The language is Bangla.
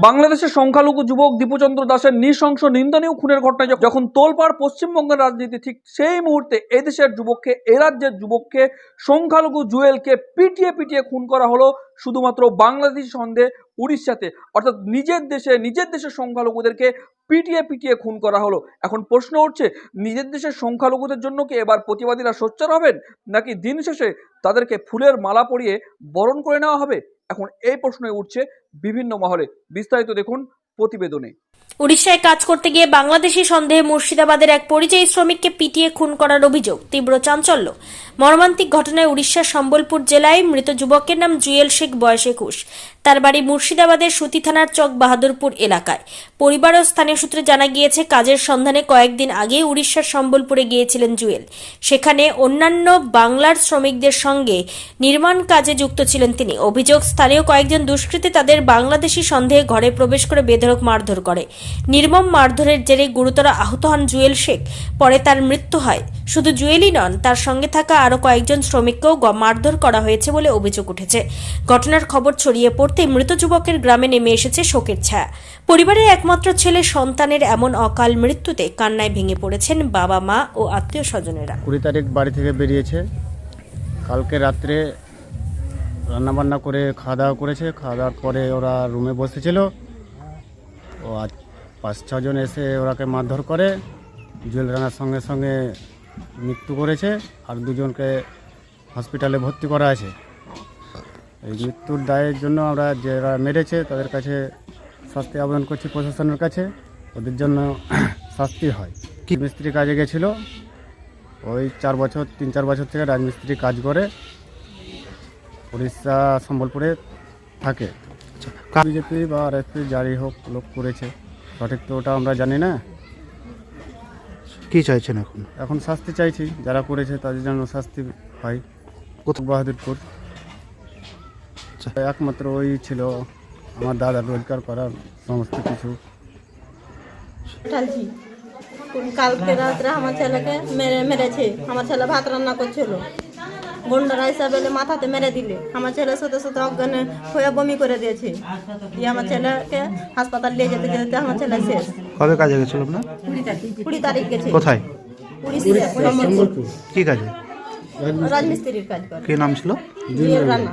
বাংলাদেশের সংখ্যালঘু যুবক দীপচন্দ্র দাসের নৃশংস নিন্দনীয় খুনের ঘটনায় যখন- তোলপাড় পশ্চিমবঙ্গের রাজনীতি ঠিক সেই মুহূর্তে এদেশের যুবককে, এ রাজ্যের যুবককে, সংখ্যালঘু জুয়েলকে পিটিয়ে পিটিয়ে খুন করা হলো শুধুমাত্র বাংলাদেশি সন্দেহে উড়িষ্যাতে। অর্থাৎ নিজের দেশে, নিজের দেশের সংখ্যালঘুদেরকে পিটিয়ে পিটিয়ে খুন করা হলো। এখন প্রশ্ন উঠছে, নিজের দেশের সংখ্যালঘুদের জন্য কি এবার প্রতিবাদীরা সোচ্চার হবেন? নাকি দিন শেষে তাদেরকে ফুলের মালা পরিয়ে বরণ করে নেওয়া হবে? এখন এই প্রশ্নই উঠছে বিভিন্ন মহলে। বিস্তারিত দেখুন প্রতিবেদনে। উড়িষ্যায় কাজ করতে গিয়ে বাংলাদেশি সন্দেহে মুর্শিদাবাদের এক পরিযায়ী শ্রমিককে পিটিয়ে খুন করার অভিযোগ, তীব্র চাঞ্চল্য। মর্মান্তিক ঘটনায় উড়িষ্যার সম্বলপুর জেলায় মৃত যুবকের নাম জুয়েল শেখ, বয়স একুশ। তার বাড়ি মুর্শিদাবাদের সুতি থানার চক বাহাদুরপুর এলাকায়। পরিবার ও স্থানীয় সূত্রে জানা গিয়েছে, কাজের সন্ধানে কয়েকদিন আগে উড়িষ্যার সম্বলপুরে গিয়েছিলেন জুয়েল। সেখানে অন্যান্য বাংলার শ্রমিকদের সঙ্গে নির্মাণ কাজে যুক্ত ছিলেন তিনি। অভিযোগ, স্থানীয় কয়েকজন দুষ্কৃতী তাদের বাংলাদেশি সন্দেহে ঘরে প্রবেশ করে বেধড়ক মারধর করে। নির্মম মারধরের জেরে গুরুতর আহত হন জুয়েল শেখ। পরে তার মৃত্যু হয়। শুধু জুয়েলই নন, তার সঙ্গে থাকা আরও কয়েকজন শ্রমিককেও মারধর করা হয়েছে বলে অভিযোগ উঠেছে। ঘটনার খবর ছড়িয়ে পড়তে মৃত যুবকের গ্রামে নেমে এসেছে শোকের ছায়া। পরিবারের একমাত্র ছেলে সন্তানের এমন অকাল মৃত্যুতে কান্নায় ভেঙে পড়েছেন বাবা, মা ও আত্মীয় স্বজনেরা। কুড়ি তারিখ বাড়ি থেকে বেরিয়েছে। কালকে রাত্রে রান্নাবান্না করে খাওয়া দাওয়া করেছে। খাওয়া দাওয়ার পরে ওরা রুমে বসেছিল। পাঁচ ছজন এসে ওরাকে মারধর করে জুয়েল রানার সঙ্গে সঙ্গে মৃত্যু করেছে আর দুজনকে হসপিটালে ভর্তি করা আছে। এই মৃত্যুর দায়ের জন্য আমরা যারা মেরেছে তাদের কাছে শাস্তি আবেদন করছি প্রশাসনের কাছে। ওদের জন্য শাস্তি হয়। কি মিস্ত্রি কাজে গেছিল। ওই চার বছর তিন চার বছর থেকে রাজমিস্ত্রি কাজ করে উড়িষ্যা সম্বলপুরে থাকে। বিজেপি বা আর এসপি যারই হোক লোক করেছে। সঠিক তো ওটা আমরা জানি না। কি চাইছেন এখন? এখন শাস্তি চাইছি যারা করেছে তাদের জন্য শাস্তি হয়। কোথাও বাহাদুরপুর। একমাত্র ওই ছিল আমার দাদা রোজগার করার সমস্ত কিছু। কালকে রাত্রে আমার ছেলেকে মেরে মেরেছে। আমার ছেলে ভাত রান্না করছিল। গুন্ডারা হিসাবে মাথাতে মেরে দিলে। আমার ছেলে সাথে সাথে অজ্ঞানে হয়ে বমি করে দিয়েছে। দিয়ে আমার ছেলেকে হাসপাতাল নিয়ে যেতে যেতে আমার ছেলে শেষ। কবে কাজে গেছিল আপনার? কুড়ি তারিখ গেছে। কোথায়। কি কাজে? রাজমিস্ত্রির কাজ করে। কি নাম ছিল? রানা।